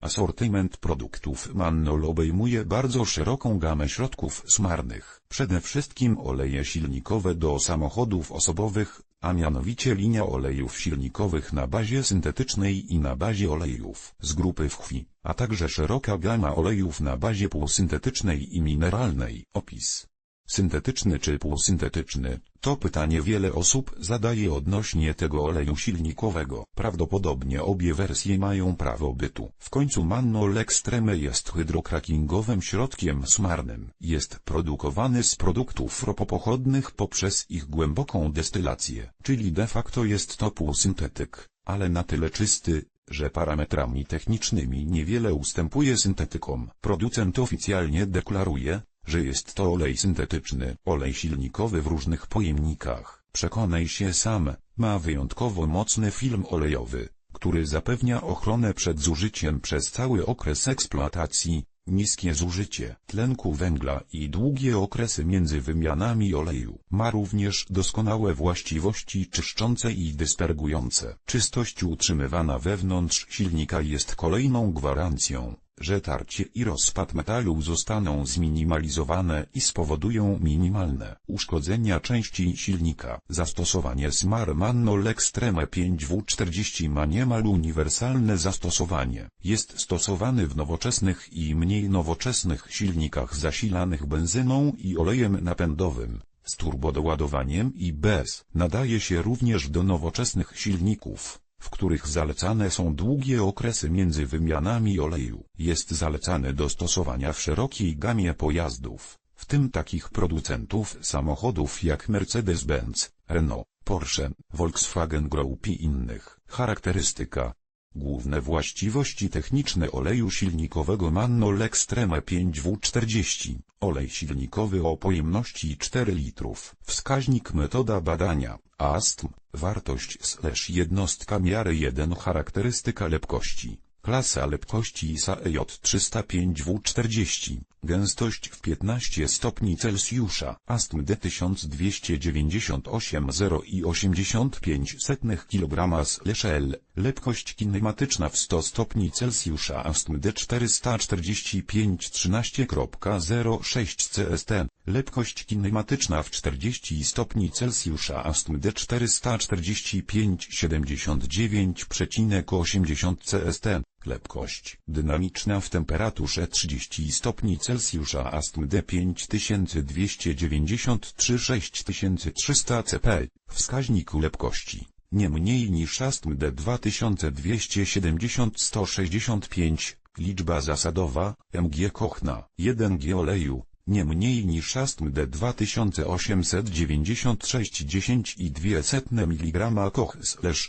Asortyment produktów Mannol obejmuje bardzo szeroką gamę środków smarnych, przede wszystkim oleje silnikowe do samochodów osobowych, a mianowicie linia olejów silnikowych na bazie syntetycznej i na bazie olejów z grupy wchwi, a także szeroka gama olejów na bazie półsyntetycznej i mineralnej. Opis Syntetyczny czy półsyntetyczny? To pytanie wiele osób zadaje odnośnie tego oleju silnikowego. Prawdopodobnie obie wersje mają prawo bytu. W końcu Mannol Extreme jest hydrokrackingowym środkiem smarnym. Jest produkowany z produktów ropopochodnych poprzez ich głęboką destylację, czyli de facto jest to półsyntetyk, ale na tyle czysty, że parametrami technicznymi niewiele ustępuje syntetykom. Producent oficjalnie deklaruje, że jest to olej syntetyczny, olej silnikowy w różnych pojemnikach. Przekonaj się sam, ma wyjątkowo mocny film olejowy, który zapewnia ochronę przed zużyciem przez cały okres eksploatacji, niskie zużycie tlenku węgla i długie okresy między wymianami oleju. Ma również doskonałe właściwości czyszczące i dyspergujące. Czystość utrzymywana wewnątrz silnika jest kolejną gwarancją, że tarcie i rozpad metalu zostaną zminimalizowane i spowodują minimalne uszkodzenia części silnika. Zastosowanie Smar Mannol Extreme 5W40 ma niemal uniwersalne zastosowanie. Jest stosowany w nowoczesnych i mniej nowoczesnych silnikach zasilanych benzyną i olejem napędowym z turbodoładowaniem i bez. Nadaje się również do nowoczesnych silników, w których zalecane są długie okresy między wymianami oleju. Jest zalecany do stosowania w szerokiej gamie pojazdów, w tym takich producentów samochodów jak Mercedes-Benz, Renault, Porsche, Volkswagen Group i innych. Charakterystyka Główne właściwości techniczne oleju silnikowego Mannol Extreme 5W40. Olej silnikowy o pojemności 4 litrów. Wskaźnik metoda badania. Astm. Wartość slash jednostka miary 1 Charakterystyka lepkości. Klasa lepkości ISAEJ 305W40. Gęstość w 15 stopni Celsjusza. Astm D1298 0 i 85 setnych kg L. Lepkość kinematyczna w 100 stopni Celsjusza. Astm D445 13.06 CST. Lepkość kinematyczna w 40 stopni Celsjusza. Astm D445 79,80 CST. Lepkość dynamiczna w temperaturze 30 stopni Celsjusza astm D5293 6300 CP. Wskaźnik lepkości. Nie mniej niż astm D2270 165. Liczba zasadowa. Mg Kochna. 1 g oleju. Nie mniej niż astm D2896 10,2 mg Koch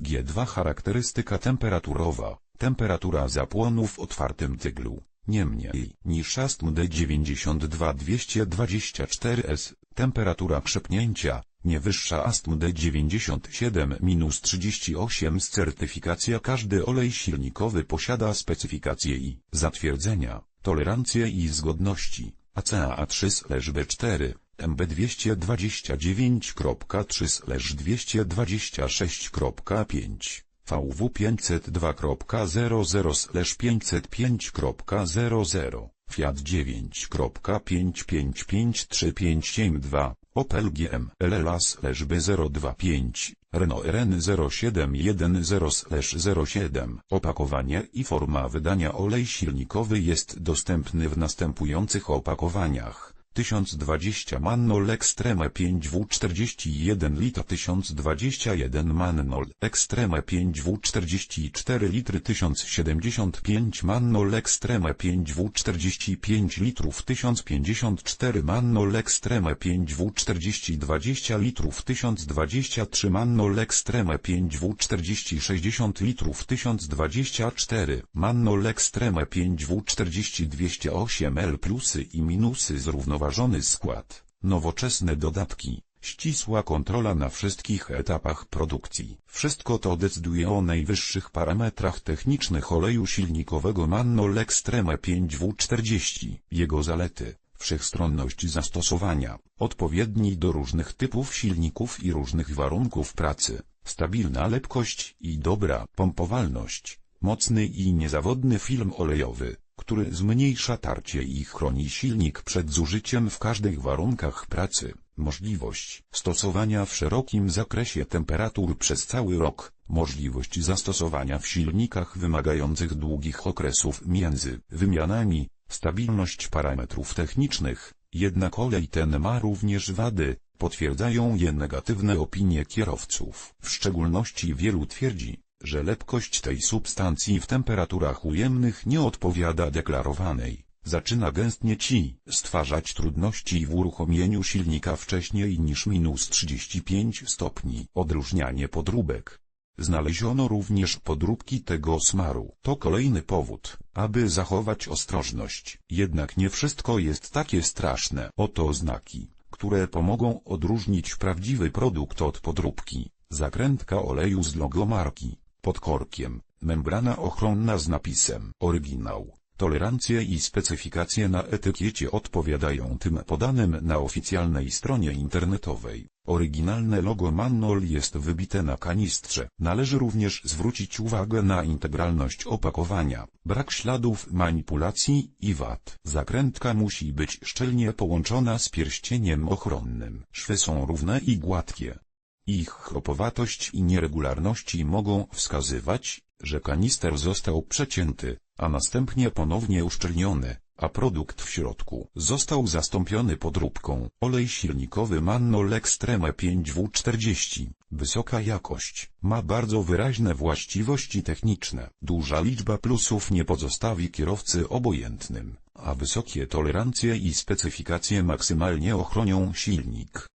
G2 Charakterystyka temperaturowa Temperatura zapłonu w otwartym tyglu, nie mniej niż astm D92-224S, temperatura krzepnięcia, nie wyższa astm D97-38 z certyfikacja Każdy olej silnikowy posiada specyfikacje i zatwierdzenia, tolerancje i zgodności, ACA 3-B4, MB226.3-226.5. VW 502.00/505.00 Fiat 9.555352 Opel GM LLA/B025 Renault RN 0710/07 Opakowanie i forma wydania olej silnikowy jest dostępny w następujących opakowaniach 1020 Mannol Extreme 5W41 litr 1021 Mannol Extreme 5W44 litry 1075 Mannol Extreme 5W45 litrów 1054 Mannol Extreme 5W40 20 litrów 1023 Mannol Extreme 5W40 60 litrów 1024 Mannol Extreme 5W40 208 L plusy i minusy zrównoważone zrównoważony skład, nowoczesne dodatki, ścisła kontrola na wszystkich etapach produkcji. Wszystko to decyduje o najwyższych parametrach technicznych oleju silnikowego Mannol Extreme 5W40. Jego zalety, wszechstronność zastosowania, odpowiedni do różnych typów silników i różnych warunków pracy, stabilna lepkość i dobra pompowalność, mocny i niezawodny film olejowy, który zmniejsza tarcie i chroni silnik przed zużyciem w każdych warunkach pracy, możliwość stosowania w szerokim zakresie temperatur przez cały rok, możliwość zastosowania w silnikach wymagających długich okresów między wymianami, stabilność parametrów technicznych, jednak olej ten ma również wady, potwierdzają je negatywne opinie kierowców. W szczególności wielu twierdzi, że lepkość tej substancji w temperaturach ujemnych nie odpowiada deklarowanej. Zaczyna gęstnieć i stwarzać trudności w uruchomieniu silnika wcześniej niż minus 35 stopni. Odróżnianie podróbek. Znaleziono również podróbki tego smaru. To kolejny powód, aby zachować ostrożność. Jednak nie wszystko jest takie straszne. Oto znaki, które pomogą odróżnić prawdziwy produkt od podróbki. Zakrętka oleju z logo marki. Pod korkiem, membrana ochronna z napisem Oryginał. Tolerancje i specyfikacje na etykiecie odpowiadają tym podanym na oficjalnej stronie internetowej. Oryginalne logo Mannol jest wybite na kanistrze. Należy również zwrócić uwagę na integralność opakowania, brak śladów manipulacji i wad. Zakrętka musi być szczelnie połączona z pierścieniem ochronnym. Szwy są równe i gładkie. Ich chropowatość i nieregularności mogą wskazywać, że kanister został przecięty, a następnie ponownie uszczelniony, a produkt w środku został zastąpiony podróbką. Olej silnikowy Mannol Extreme 5W40, wysoka jakość, ma bardzo wyraźne właściwości techniczne. Duża liczba plusów nie pozostawi kierowcy obojętnym, a wysokie tolerancje i specyfikacje maksymalnie ochronią silnik.